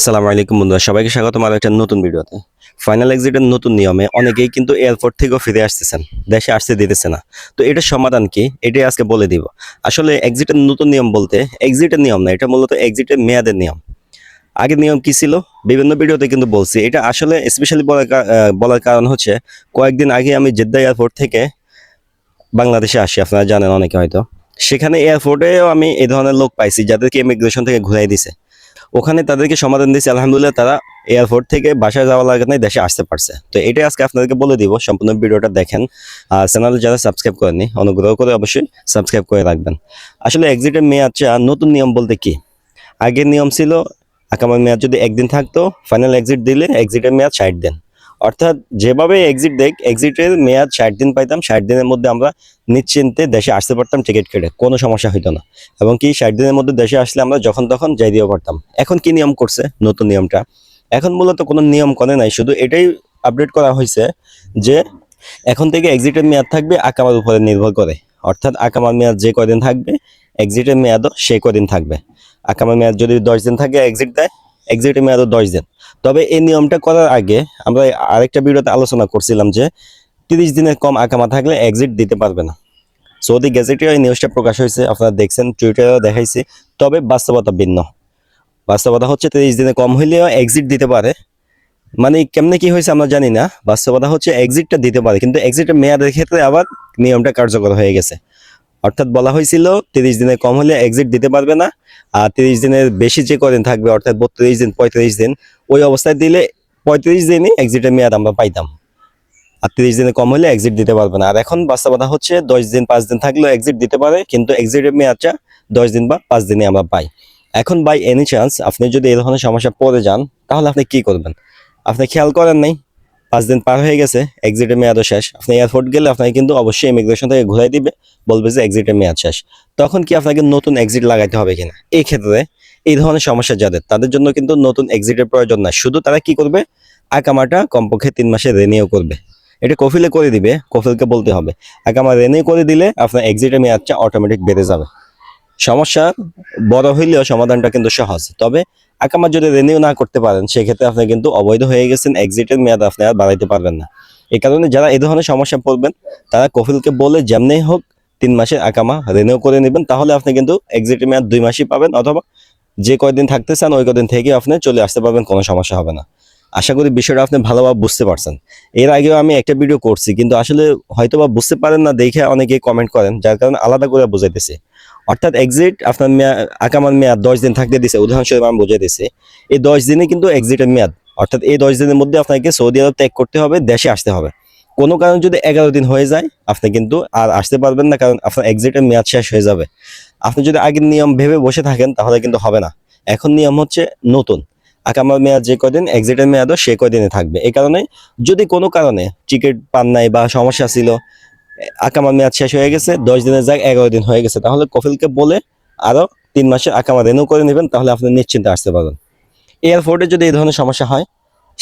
আসসালামু আলাইকুম বন্ধুরা, সবাইকে স্বাগত আমার একটা নতুন ভিডিওতে। ফাইনাল এক্সিটের নতুন নিয়মে অনেকেই কিন্তু এয়ারপোর্ট থেকেও ফিরে আসতেছেন, দেশে আসতে দিতেছে না। তো এটার সমাধান কি? এটাই আজকে বলে দিব। আসলে এক্সিটের নতুন নিয়ম বলতে এক্সিটের নিয়ম না, এটা মূলত এক্সিটের মেয়াদের নিয়ম। আগের নিয়ম কি ছিল? বিভিন্ন ভিডিওতে কিন্তু বলছি। এটা আসলে স্পেশালি বলার বলার কারণ হচ্ছে, কয়েকদিন আগে আমি জেদ্দা এয়ারপোর্ট থেকে বাংলাদেশে আসি, আপনারা জানেন অনেকে হয়তো। সেখানে এয়ারপোর্টেও আমি এই ধরনের লোক পাইছি, যাদেরকে ইমিগ্রেশন থেকে ঘুরাই দিছে। ওখানে তাদেরকে সমাধান দিয়েছে। আলহামদুলিল্লাহ তারা এয়ারপোর্ট থেকে বাসায় যাওয়া লাগে না দেশে আসতে পারছে। তো এটাই আজকে আপনাদেরকে বলে দিব, সম্পূর্ণ ভিডিওটা দেখেন। আর চ্যানেল যারা সাবস্ক্রাইব করেনি অনুগ্রহ করে অবশ্যই সাবস্ক্রাইব করে রাখবেন। আসলে এক্সিটের মেয়াদ নতুন নিয়ম বলতে কি? আগের নিয়ম ছিল আকামার মেয়াদ যদি একদিন থাকতো ফাইনাল এক্সিট দিলে এক্সিটের মেয়াদ ষাট দিন। অর্থাৎ যেভাবে এক্সিট দেখ এক্সিটের মেয়াদ ষাট দিন পাইতাম, ষাট দিনের মধ্যে আমরা নিশ্চিন্তে দেশে আসতে পারতাম টিকিট কেটে, কোনো সমস্যা হইতো না। এবং কি ষাট দিনের মধ্যে দেশে আসলে আমরা যখন তখন যাই দিয়েও পারতাম। এখন কি নিয়ম করছে নতুন নিয়মটা? এখন মূলত কোনো নিয়ম করে নাই, শুধু এটাই আপডেট করা হয়েছে যে এখন থেকে এক্সিটের মেয়াদ থাকবে, আকামার উপরে নির্ভর করে। অর্থাৎ আকামার মেয়াদ যে কদিন থাকবে এক্সিটের মেয়াদও সেই কদিন থাকবে। আকামার মেয়াদ যদি দশ দিন থাকে এক্সিট দেয় এক্সিটের মেয়াদও দশ দিন। তবে এই নিয়মটা করার আগে আমরা আরেকটা ভিডিওতে আলোচনা করছিলাম যে তিরিশ দিনের কম আকামা থাকলে এক্সিট দিতে পারবে না। সৌদি গেজেটে এই নিউজটা প্রকাশ হয়েছে, আপনারা দেখছেন টুইটারেও দেখাইছি, তবে বাস্তবতা ভিন্ন। বাস্তবতা হচ্ছে তিরিশ দিনে কম হইলেও এক্সিট দিতে পারে। মানে কেমনে কি হয়েছে আমরা জানি না। বাস্তবতা হচ্ছে এক্সিটটা দিতে পারে, কিন্তু এক্সিটের মেয়াদের ক্ষেত্রে আবার নিয়মটা কার্যকর হয়ে গেছে। অর্থাৎ বলা হয়েছিল তিরিশ দিনের কম হলে এক্সিট দিতে পারবে না, আর তিরিশ দিনের বেশি যে কদিন থাকবে, অর্থাৎ বত্রিশ দিন, পঁয়ত্রিশ দিন, ওই অবস্থায় দিলে পঁয়ত্রিশ দিনই এক্সিটের মেয়াদ আমরা পাইতাম। আর তিরিশ দিনে কম হলে এক্সিট দিতে পারবে না। আর এখন বাস্তবতা হচ্ছে দশ দিন, পাঁচ দিন থাকলেও এক্সিট দিতে পারে, কিন্তু এক্সিটের মেয়াদটা দশ দিন বা পাঁচ দিনে আমরা পাই। এখন বাই এনি চান্স আপনি যদি এই ধরনের সমস্যা পড়ে যান, তাহলে আপনি কি করবেন? আপনি খেয়াল করেন নাই, পাঁচ দিন পার হয়ে গেছে এক্সিটের মেয়াদও শেষ। আপনি এয়ারপোর্ট গেলে আপনাকে কিন্তু অবশ্যই ইমিগ্রেশন থেকে ঘুরাই দিবে। বলবে যে এক্সিটের মেয়াদ শেষ। তখন কি আপনাকে নতুন এক্সিট লাগাইতে হবে কিনা? এই ক্ষেত্রে এই ধরনের সমস্যা যাদের, তাদের জন্য কিন্তু নতুন এক্সিটের প্রয়োজন না। শুধু তারা কি করবে? আকামাটা কমপক্ষে তিন মাসে রেনিও করবে। এটা কফিলে করে দিবে, কফিলকে বলতে হবে। আকামা রেনিও করে দিলে আপনার এক্সিটের মেয়াদটা অটোমেটিক বেড়ে যাবে। সমস্যা বড় হইলেও সমাধানটা কিন্তু সহজ। তবে আকামা যদি রেনিউ না করতে পারেন, সেক্ষেত্রে আপনি কিন্তু অবৈধ হয়ে গেছেন এক্সিটের মেয়াদ আপনি আর বাড়াইতে পারবেন না। এই কারণে যারা এই ধরনের সমস্যা পড়বেন, তারা কফিলকে বলে যেমনি হোক তিন মাসের আকামা রেনিউ করে নেবেন, তাহলে আপনি কিন্তু এক্সিটের মেয়াদ দুই মাসই পাবেন অথবা যে কয়দিন থাকতে চান, ওই কদিন থেকে আপনি চলে আসতে পারবেন, কোনো সমস্যা হবে না। আশা করি বিষয়টা আপনি ভালোভাবে বুঝতে পারছেন। এর আগেও আমি একটা ভিডিও করছি, কিন্তু আসলে হয়তো বা বুঝতে পারেন না, দেখে অনেকে কমেন্ট করেন, যার কারণে আলাদা করে বুঝাইতেছি। অর্থাৎ এক্সিট আপনার মেয়াদ আকামার মেয়াদ দশ দিন থাকতে দিছে, উদাহরণস্বরূপ আমি বুঝাই দিছি এই দশ দিনে কিন্তু এক্সিটের মেয়াদ। অর্থাৎ এই দশ দিনের মধ্যে আপনাকে সৌদি আরব ত্যাগ করতে হবে, দেশে আসতে হবে। কোনো কারণে যদি এগারো দিন হয়ে যায়, আপনি কিন্তু আর আসতে পারবেন না, কারণ আপনার এক্সিটের মেয়াদ শেষ হয়ে যাবে। আপনি যদি আগের নিয়ম ভেবে বসে থাকেন, তাহলে কিন্তু হবে না। এখন নিয়ম হচ্ছে নতুন। আকামার মেয়াদ যে কদিন এক্সিটের মেয়াদও সে কদিনে থাকবে। এই কারণে যদি কোনো কারণে টিকিট পান নাই বা সমস্যা ছিল আকামার মেয়াদ শেষ হয়ে গেছে, দশ দিনের জায়গায় এগারো দিন হয়ে গেছে, তাহলে কফিলকে বলে আরও তিন মাসের আকামা রেনু করে নেবেন, তাহলে আপনি নিশ্চিন্তে আসতে পারবেন। এয়ারপোর্টে যদি এই ধরনের সমস্যা হয়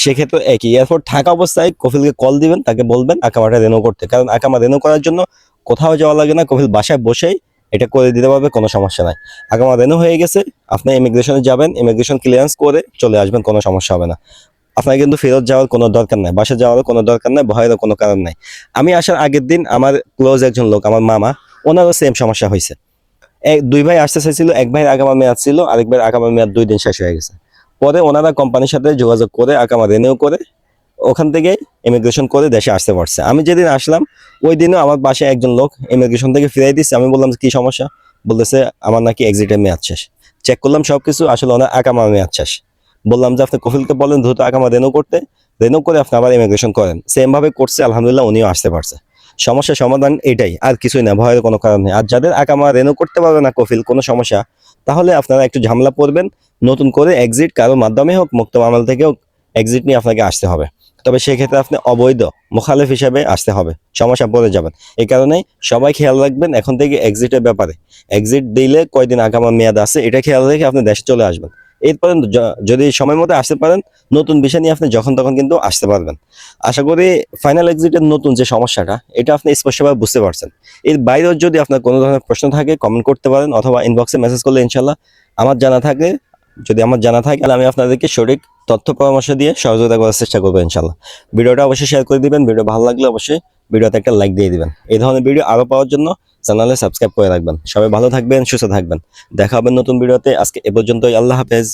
সেক্ষেত্রে একই। এয়ারপোর্ট থাকা অবস্থায় কফিলকে কল দিবেন, তাকে বলবেন, আকামাটা রেনু করতে। কারণ আকামা রেনু করার জন্য কোথাও যাওয়া লাগে না কফিল বাসায় বসেই এটা করে দিতে পারবে, কোনো সমস্যা নাই। আকামা রেনু হয়ে গেছে, আপনি ইমিগ্রেশনে যাবেন ইমিগ্রেশন ক্লিয়ারেন্স করে চলে আসবেন, কোনো সমস্যা হবে না। আপনার কিন্তু ফেরত যাওয়ার কোনো দরকার নাই বাসা যাওয়ারও কোনো দরকার নাই, ভয়েরও কোনো কারণ নাই। আমি আসার আগের দিন আমার ক্লোজ একজন লোক, আমার মামা, ওনারও সেম সমস্যা হয়েছে এক, দুই ভাই আসতে চাইছিল, এক ভাইয়ের আগামা মেয়াদ ছিল, আরেক ভাইয়ের আগামা মেয়াদ দুই দিন শেষ হয়ে গেছে। পরে ওনারা কোম্পানির সাথে যোগাযোগ করে আকামা রেনিউ করে, ওখান থেকে ইমিগ্রেশন করে দেশে আসতে পারছে। আমি যেদিন আসলাম, ওই দিনও আমার বাসায় একজন লোক ইমিগ্রেশন থেকে ফিরাই দিচ্ছে আমি বললাম, কি সমস্যা? বলতেছে, আমার নাকি এক্সিটের মেয়াদ শেষ। চেক করলাম সব কিছু আসলে ওনার আকামা মেয়াদ শেষ। বললাম যে, আপনি কফিলকে বলেন, দ্রুত আকামা রেনু করতে। রেনু করে আপনি আবার ইমিগ্রেশন করেন। সেমভাবে করছে, আলহামদুলিল্লাহ, উনিও আসতে পারছে। সমস্যার সমাধান এটাই, আর কিছুই না, ভয়ের কোনো কারণ নেই। আর যাদের আকামা রেনু করতে পারবে না কফিল, কোনো সমস্যা, তাহলে আপনারা একটু ঝামেলা পড়বেন, নতুন করে এক্সিট কারোর মাধ্যমে হোক, মুক্ত মামলা থেকে হোক এক্সিট নিয়ে আপনাকে আসতে হবে। তবে সেক্ষেত্রে আপনি অবৈধ, মুখালেফ হিসাবে আসতে হবে, সমস্যা পড়ে যাবেন। এই কারণেই সবাই খেয়াল রাখবেন এখন থেকে এক্সিটের ব্যাপারে। এক্সিট দিলে কয়দিন আগামা মেয়াদ আছে, এটা খেয়াল রেখে আপনি দেশে চলে আসবেন। এরপরে য- যদি সময় মতো আসতে পারেন, নতুন বিষয় নিয়ে আপনি যখন তখন কিন্তু আসতে পারবেন। আশা করি ফাইনাল এক্সিটের নতুন যে সমস্যাটা, এটা আপনি স্পষ্টভাবে বুঝতে পারছেন। এর বাইরেও যদি আপনার কোনো ধরনের প্রশ্ন থাকে কমেন্ট করতে পারেন অথবা ইনবক্সে মেসেজ করলে ইনশাল্লাহ আমার জানা থাকে। যদি আমার জানা থাকে, তাহলে আমি আপনাদেরকে সঠিক তথ্য পরামর্শ দিয়ে সহযোগিতা করার চেষ্টা করব ইনশাল্লাহ ভিডিওটা অবশ্যই শেয়ার করে দিবেন। ভিডিও ভালো লাগলে অবশ্যই ভিডিওতে একটা লাইক দিয়ে দিবেন। এই ধরনের ভিডিও আরও পাওয়ার জন্য চ্যানেলে সাবস্ক্রাইব করে রাখবেন। সবাই ভালো থাকবেন, সুস্থ থাকবেন। দেখা হবে নতুন ভিডিওতে। আজকে এ পর্যন্তই। আল্লাহ হাফেজ।